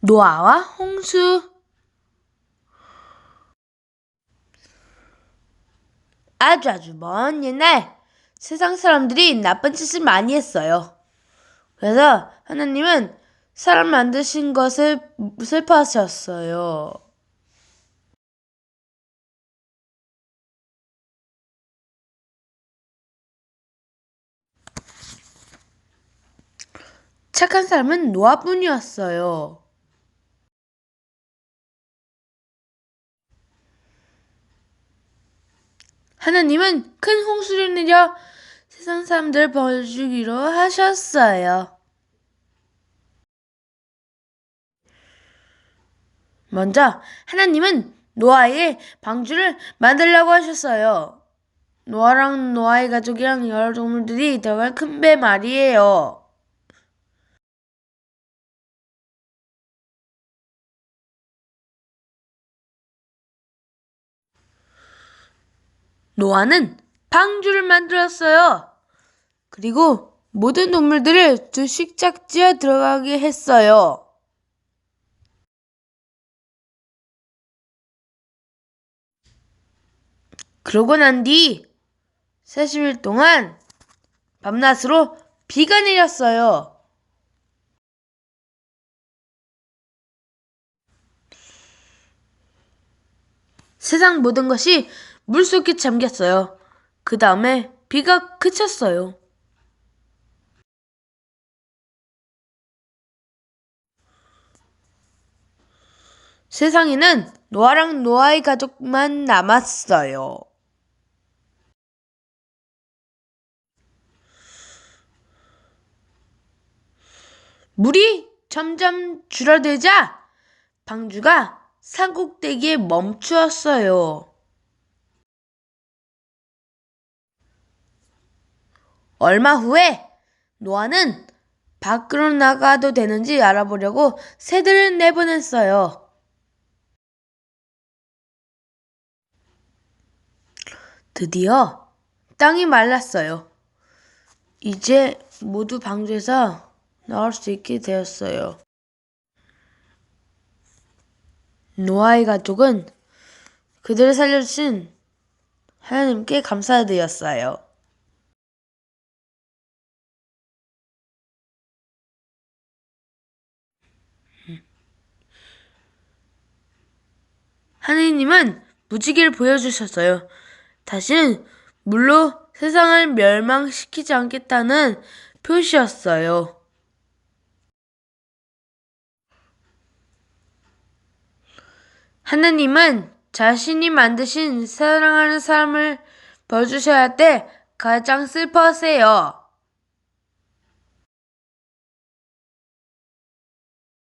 노아와 홍수 아주 아주 먼 옛날 세상 사람들이 나쁜 짓을 많이 했어요. 그래서 하나님은 사람 만드신 것을 슬퍼하셨어요. 착한 사람은 노아뿐이었어요. 하나님은 큰 홍수를 내려 세상 사람들을 벌주기로 하셨어요. 먼저 하나님은 노아의 방주를 만들라고 하셨어요. 노아랑 노아의 가족이랑 여러 동물들이 들어갈 큰 배 말이에요. 노아는 방주를 만들었어요. 그리고 모든 동물들을 두 식작지에 들어가게 했어요. 그러고 난 뒤 40일 동안 밤낮으로 비가 내렸어요. 세상 모든 것이 물속에 잠겼어요. 그 다음에 비가 그쳤어요. 세상에는 노아랑 노아의 가족만 남았어요. 물이 점점 줄어들자 방주가 산꼭대기에 멈추었어요. 얼마 후에 노아는 밖으로 나가도 되는지 알아보려고 새들을 내보냈어요. 드디어 땅이 말랐어요. 이제 모두 방주에서 나올 수 있게 되었어요. 노아의 가족은 그들을 살려주신 하나님께 감사드렸어요. 하느님은 무지개를 보여주셨어요. 다시는 물로 세상을 멸망시키지 않겠다는 표시였어요. 하느님은 자신이 만드신 사랑하는 사람을 벌주셔야 할 때 가장 슬퍼하세요.